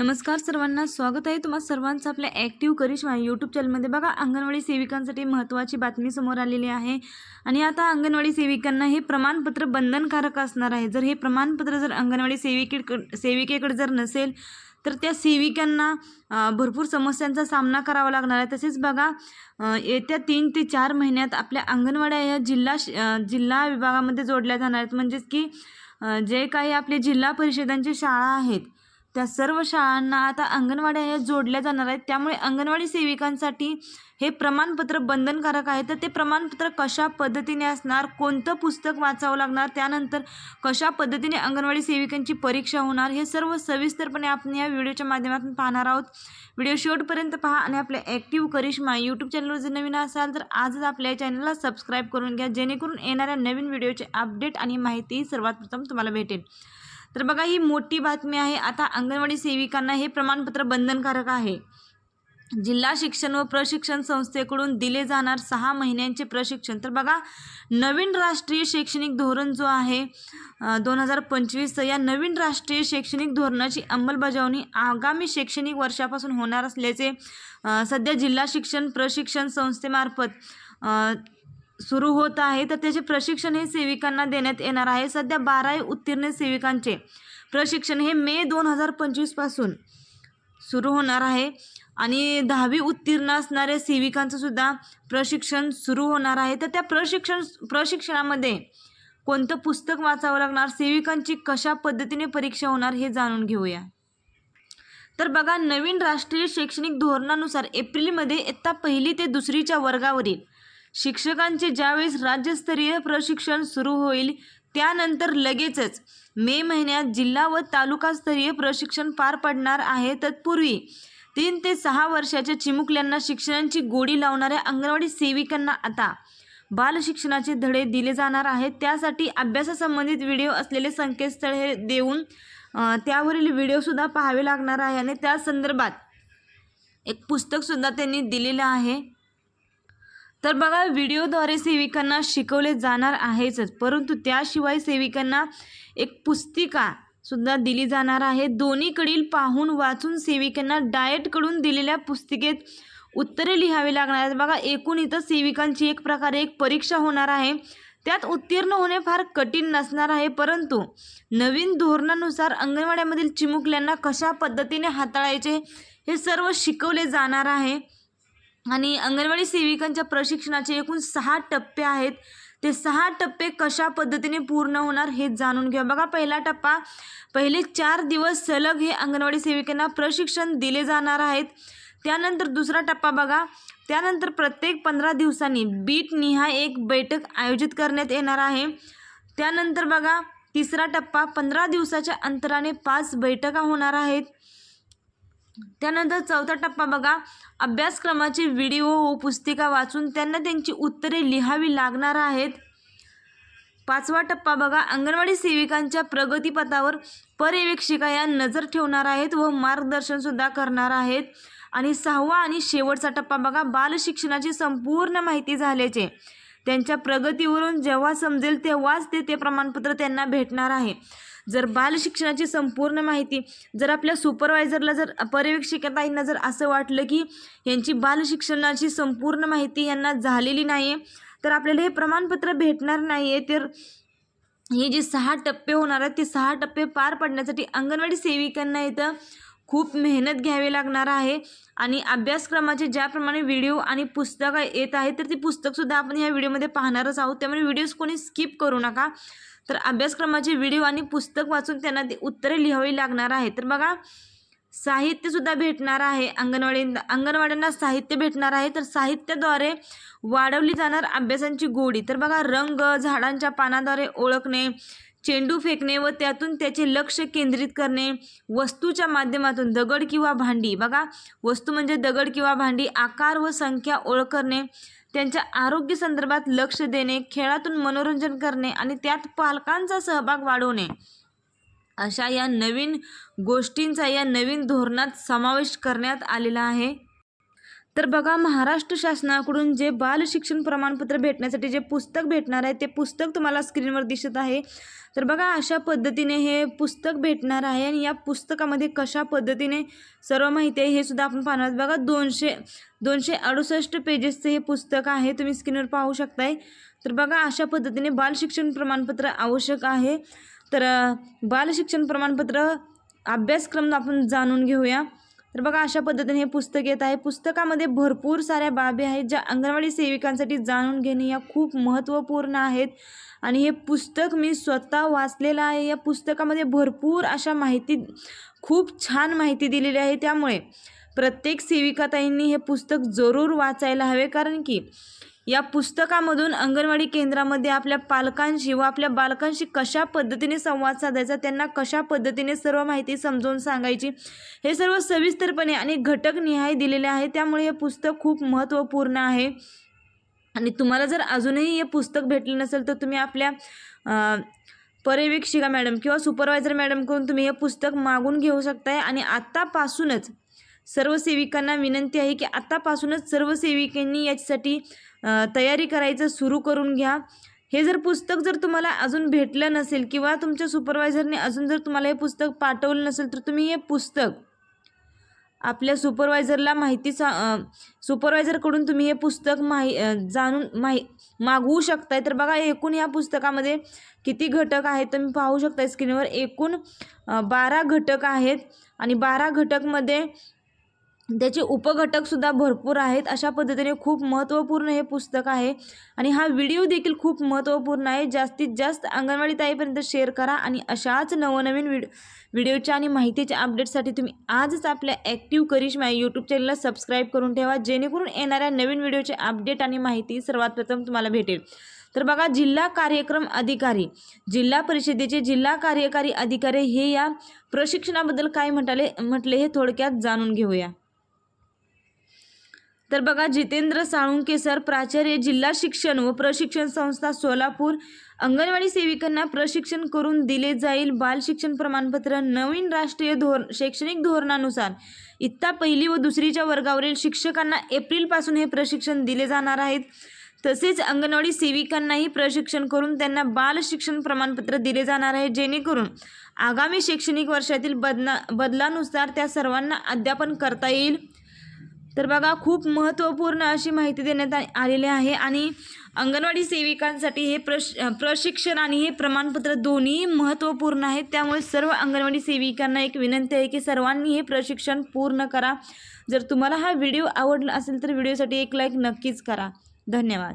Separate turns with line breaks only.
नमस्कार सर्वांना स्वागत आहे तुम्हा सर्वांचं आपल्या ॲक्टिव्ह करिश्मा यूट्यूब चॅनलमध्ये बघा अंगणवाडी सेविकांसाठी महत्त्वाची बातमी समोर आलेली आहे. आणि आता अंगणवाडी सेविकांना हे प्रमाणपत्र बंधनकारक असणार आहे. जर हे प्रमाणपत्र जर अंगणवाडी सेविकेकडे सेविकेकडे जर नसेल तर त्या सेविकांना भरपूर समस्यांचा सामना करावा लागणार आहे. तसेच बघा येत्या तीन ते चार महिन्यात आपल्या अंगणवाड्या या जिल्हा श- जिल्हा विभागामध्ये जोडल्या जाणार आहेत. म्हणजेच की जे काही आपले जिल्हा परिषदांची शाळा आहेत त्या सर्व शाळांना आता अंगणवाड्या जोडल्या जाणार आहेत. त्यामुळे अंगणवाडी सेविकांसाठी हे प्रमाणपत्र बंधनकारक आहे. तर ते प्रमाणपत्र कशा पद्धतीने असणार कोणतं पुस्तक वाचावं लागणार त्यानंतर कशा पद्धतीने अंगणवाडी सेविकांची परीक्षा होणार हे सर्व सविस्तरपणे आपण या व्हिडिओच्या माध्यमातून पाहणार आहोत. व्हिडिओ शेवटपर्यंत पहा आणि आपल्या ॲक्टिव्ह करिश्मा यूट्यूब चॅनलवर जर नवीन असाल तर आजच आपल्या चॅनलला सबस्क्राईब करून घ्या जेणेकरून येणाऱ्या नवीन व्हिडिओचे अपडेट आणि माहिती सर्वात प्रथम तुम्हाला भेटेल. तर बघा ही मोठी बातमी आहे. आता अंगणवाडी सेविकांना हे प्रमाणपत्र बंधनकारक आहे. जिल्हा शिक्षण व प्रशिक्षण संस्थेकडून दिले जाणार सहा महिन्यांचे प्रशिक्षण. तर बघा नवीन राष्ट्रीय शैक्षणिक धोरण जो आहे दोन हजार पंचवीस या नवीन राष्ट्रीय शैक्षणिक धोरणाची अंमलबजावणी आगामी शैक्षणिक वर्षापासून होणार असल्याचे सध्या जिल्हा शिक्षण प्रशिक्षण संस्थेमार्फत सुरू होत आहे तर त्याचे प्रशिक्षण हे सेविकांना देण्यात येणार आहे. सध्या बारावी उत्तीर्ण सेविकांचे प्रशिक्षण हे मे दोन हजार पंचवीसपासून सुरू होणार आहे आणि दहावी उत्तीर्ण असणाऱ्या सेविकांचं सुद्धा प्रशिक्षण सुरू होणार आहे. तर त्या प्रशिक्षण प्रशिक्षणामध्ये कोणतं पुस्तक वाचावं लागणार? सेविकांची कशा पद्धतीने परीक्षा होणार हे जाणून घेऊया. तर बघा नवीन राष्ट्रीय शैक्षणिक धोरणानुसार एप्रिलमध्ये इयत्ता पहिली ते दुसरीच्या वर्गावरील शिक्षकांचे ज्यावेळेस राज्यस्तरीय प्रशिक्षण सुरू होईल त्यानंतर लगेचच मे महिन्यात जिल्हा व तालुकास्तरीय प्रशिक्षण पार पडणार आहे तत्पूर्वी. तीन ते सहा वर्षाच्या चिमुकल्यांना शिक्षणाची गोडी लावणाऱ्या अंगणवाडी सेविकांना आता बालशिक्षणाचे धडे दिले जाणार आहेत. त्यासाठी अभ्यासासंबंधित व्हिडिओ असलेले संकेतस्थळ हे देऊन त्यावरील व्हिडिओसुद्धा पाहावे लागणार आहे आणि त्या संदर्भात एक पुस्तकसुद्धा त्यांनी दिलेलं आहे. तर बघा व्हिडिओद्वारे सेविकांना शिकवले जाणार आहेच परंतु त्याशिवाय सेविकांना एक पुस्तिका सुद्धा दिली जाणार आहे. दोन्हीकडील पाहून वाचून सेविकांना डाएटकडून दिलेल्या पुस्तिकेत उत्तरे लिहावी लागणार आहेत. बघा एकूण इथं सेविकांची एक प्रकारे एक परीक्षा होणार आहे. त्यात उत्तीर्ण होणे फार कठीण नसणार आहे. परंतु नवीन धोरणानुसार अंगणवाड्यामधील चिमुकल्यांना कशा पद्धतीने हाताळायचे हे सर्व शिकवले जाणार आहे. आणि अंगणवाडी सेविकांच्या प्रशिक्षणाचे एकूण सहा टप्पे आहेत. ते सहा टप्पे कशा पद्धतीने पूर्ण होणार हे जाणून घ्या. बघा पहिला टप्पा पहिले चार दिवस सलग हे अंगणवाडी सेविकांना प्रशिक्षण दिले जाणार आहेत. त्यानंतर दुसरा टप्पा बघा. त्यानंतर प्रत्येक पंधरा दिवसांनी बीट निहाय एक बैठक आयोजित करण्यात येणार आहे. त्यानंतर बघा तिसरा टप्पा पंधरा दिवसाच्या अंतराने पाच बैठका होणार आहेत. त्यानंतर चौथा टप्पा बघा. अभ्यासक्रमाचे व्हिडिओ व पुस्तिका वाचून त्यांना त्यांची उत्तरे लिहावी लागणार आहेत. पाचवा टप्पा बघा. अंगणवाडी सेविकांच्या प्रगतीपथावर पर्यवेक्षिका या नजर ठेवणार आहेत व मार्गदर्शनसुद्धा करणार आहेत. आणि सहावा आणि शेवटचा टप्पा बघा. बालशिक्षणाची संपूर्ण माहिती झाल्याचे. त्यांच्या प्रगतीवरून जेव्हा समजेल तेव्हाच ते ते प्रमाणपत्र त्यांना भेटणार आहे. जर बाल शिक्षणाची संपूर्ण माहिती जर आपल्या सुपरवायझरला जर पर्यवेक्षिकाताईंना जर असं वाटलं की यांची बाल शिक्षणाची संपूर्ण माहिती यांना झालेली नाही आहे तर आपल्याला हे प्रमाणपत्र भेटणार नाही आहे तर हे जे सहा टप्पे होणार आहेत ते सहा टप्पे पार पडण्यासाठी अंगणवाडी सेविकांना इथं खूप मेहनत घ्यावी लागणार आहे. आणि अभ्यासक्रमाचे ज्याप्रमाणे व्हिडिओ आणि पुस्तकं येत आहेत तर ती पुस्तकसुद्धा आपण ह्या व्हिडिओमध्ये पाहणारच आहोत. त्यामुळे व्हिडिओज कोणी स्किप करू नका. तर अभ्यासक्रमाचे व्हिडिओ आणि पुस्तक वाचून त्यांना ती उत्तरे लिहावी लागणार आहे. तर बघा साहित्यसुद्धा भेटणार आहे. अंगणवाडी अंगणवाड्यांना साहित्य भेटणार आहे. तर साहित्याद्वारे वाढवली जाणार अभ्यासांची गोडी. तर बघा रंग झाडांच्या पानाद्वारे ओळखणे चेंडू फेकणे व त्यातून त्याचे लक्ष केंद्रित करणे वस्तूच्या माध्यमातून दगड किंवा भांडी. बघा वस्तू म्हणजे दगड किंवा भांडी आकार व संख्या ओळख करणे त्यांच्या आरोग्य संदर्भात लक्ष देणे खेळातून मनोरंजन करणे आणि त्यात पालकांचा सहभाग वाढवणे. अशा या नवीन गोष्टींचा या नवीन धोरणात समावेश करण्यात आलेला आहे. तर बघा महाराष्ट्र शासनाकडून जे बाल शिक्षण प्रमाणपत्र भेटण्यासाठी जे पुस्तक भेटणार आहे ते पुस्तक तुम्हाला स्क्रीनवर दिसत आहे. तर बघा अशा पद्धतीने हे पुस्तक भेटणार आहे आणि या पुस्तकामध्ये कशा पद्धतीने सर्व माहिती आहे हे सुद्धा आपण पाहणार बघा दोनशे दोनशे अडुसष्ट पेजेसचं हे पुस्तक आहे तुम्ही स्क्रीनवर पाहू शकताय. तर बघा अशा पद्धतीने बाल शिक्षण प्रमाणपत्र आवश्यक आहे. तर बाल शिक्षण प्रमाणपत्र अभ्यासक्रम आपण जाणून घेऊया. तर बघा अशा पद्धतीने हे पुस्तक येत आहे. पुस्तकामध्ये भरपूर साऱ्या बाबी आहेत ज्या अंगणवाडी सेविकांसाठी जाणून घेणे या खूप महत्त्वपूर्ण आहेत. आणि हे पुस्तक मी स्वतः वाचलेलं आहे. या पुस्तकामध्ये भरपूर अशा माहिती खूप छान माहिती दिलेली आहे. त्यामुळे प्रत्येक सेविकाताईंनी हे पुस्तक जरूर वाचायला हवे. कारण की या पुस्तकामधून अंगणवाडी केंद्रामध्ये आपल्या पालकांशी व आपल्या बालकांशी कशा पद्धतीने संवाद साधायचा त्यांना कशा पद्धतीने सर्व माहिती समजावून सांगायची हे सर्व सविस्तरपणे आणि घटकनिहाय दिलेले आहे त्यामुळे हे पुस्तक खूप महत्त्वपूर्ण आहे. आणि तुम्हाला जर अजूनही हे पुस्तक भेटलं नसेल तर तुम्ही आपल्या पर्यवेक्षिका मॅडम किंवा सुपरवायझर मॅडमकडून तुम्ही हे पुस्तक मागून घेऊ शकताय. आणि आत्तापासूनच सर्व सेविकांना विनंती आहे की आत्तापासूनच सर्व सेविकांनी याच्यासाठी तयारी करायचं सुरू करून घ्या. हे जर पुस्तक जर तुम्हाला अजून भेटलं नसेल किंवा तुमच्या सुपरवायझरने अजून जर तुम्हाला हे पुस्तक पाठवलं नसेल तर तुम्ही हे पुस्तक आपल्या सुपरवायझरला माहिती सा सुपरवायझरकडून तुम्ही हे पुस्तक माहि जाणून माहि मागवू शकताय. तर बघा एकूण या पुस्तकामध्ये किती घटक आहेत तुम्ही पाहू शकता स्क्रीनवर एकूण बारा घटक आहेत. आणि बारा घटकमध्ये त्याचे उपघटकसुद्धा भरपूर आहेत. अशा पद्धतीने खूप महत्त्वपूर्ण हे पुस्तक आहे. आणि हा व्हिडिओ देखील खूप महत्त्वपूर्ण आहे. जास्तीत जास्त अंगणवाडी ताईपर्यंत शेअर करा आणि अशाच नवनवीन व्हिड व्हिडिओच्या आणि माहितीच्या अपडेटसाठी तुम्ही आजच आपल्या ॲक्टिव्ह करिश्मा यूट्यूब चॅनलला सबस्क्राईब करून ठेवा. जेणेकरून येणाऱ्या नवीन व्हिडिओचे अपडेट आणि माहिती सर्वात प्रथम तुम्हाला भेटेल. तर बघा जिल्हा कार्यक्रम अधिकारी जिल्हा परिषदेचे जिल्हा कार्यकारी अधिकारी हे या प्रशिक्षणाबद्दल काय म्हटले म्हटले हे थोडक्यात जाणून घेऊया. तर बघा जितेंद्र साळुंके सर प्राचार्य जिल्हा शिक्षण व प्रशिक्षण संस्था सोलापूर अंगणवाडी सेविकांना प्रशिक्षण करून दिले जाईल. बाल शिक्षण प्रमाणपत्र नवीन राष्ट्रीय धोर शैक्षणिक धोरणानुसार. इत्ता पहिली व दुसरीच्या वर्गावरील शिक्षकांना एप्रिलपासून हे प्रशिक्षण दिले जाणार आहेत. तसेच अंगणवाडी सेविकांनाही प्रशिक्षण करून त्यांना बाल शिक्षण प्रमाणपत्र दिले जाणार आहे. जेणेकरून आगामी शैक्षणिक वर्षातील बदला बदलानुसार त्या सर्वांना अध्यापन करता येईल. तर बघा खूप महत्त्वपूर्ण अशी माहिती देण्यात आ- आलेली आहे. आणि अंगणवाडी सेविकांसाठी हे प्रश प्रशिक्षण आणि हे प्रमाणपत्र दोन्ही महत्त्वपूर्ण आहेत. त्यामुळे सर्व अंगणवाडी सेविकांना एक विनंती आहे की सर्वांनी हे प्रशिक्षण पूर्ण करा. जर तुम्हाला हा व्हिडिओ आवडला असेल तर व्हिडिओसाठी एक लाईक नक्कीच करा. धन्यवाद.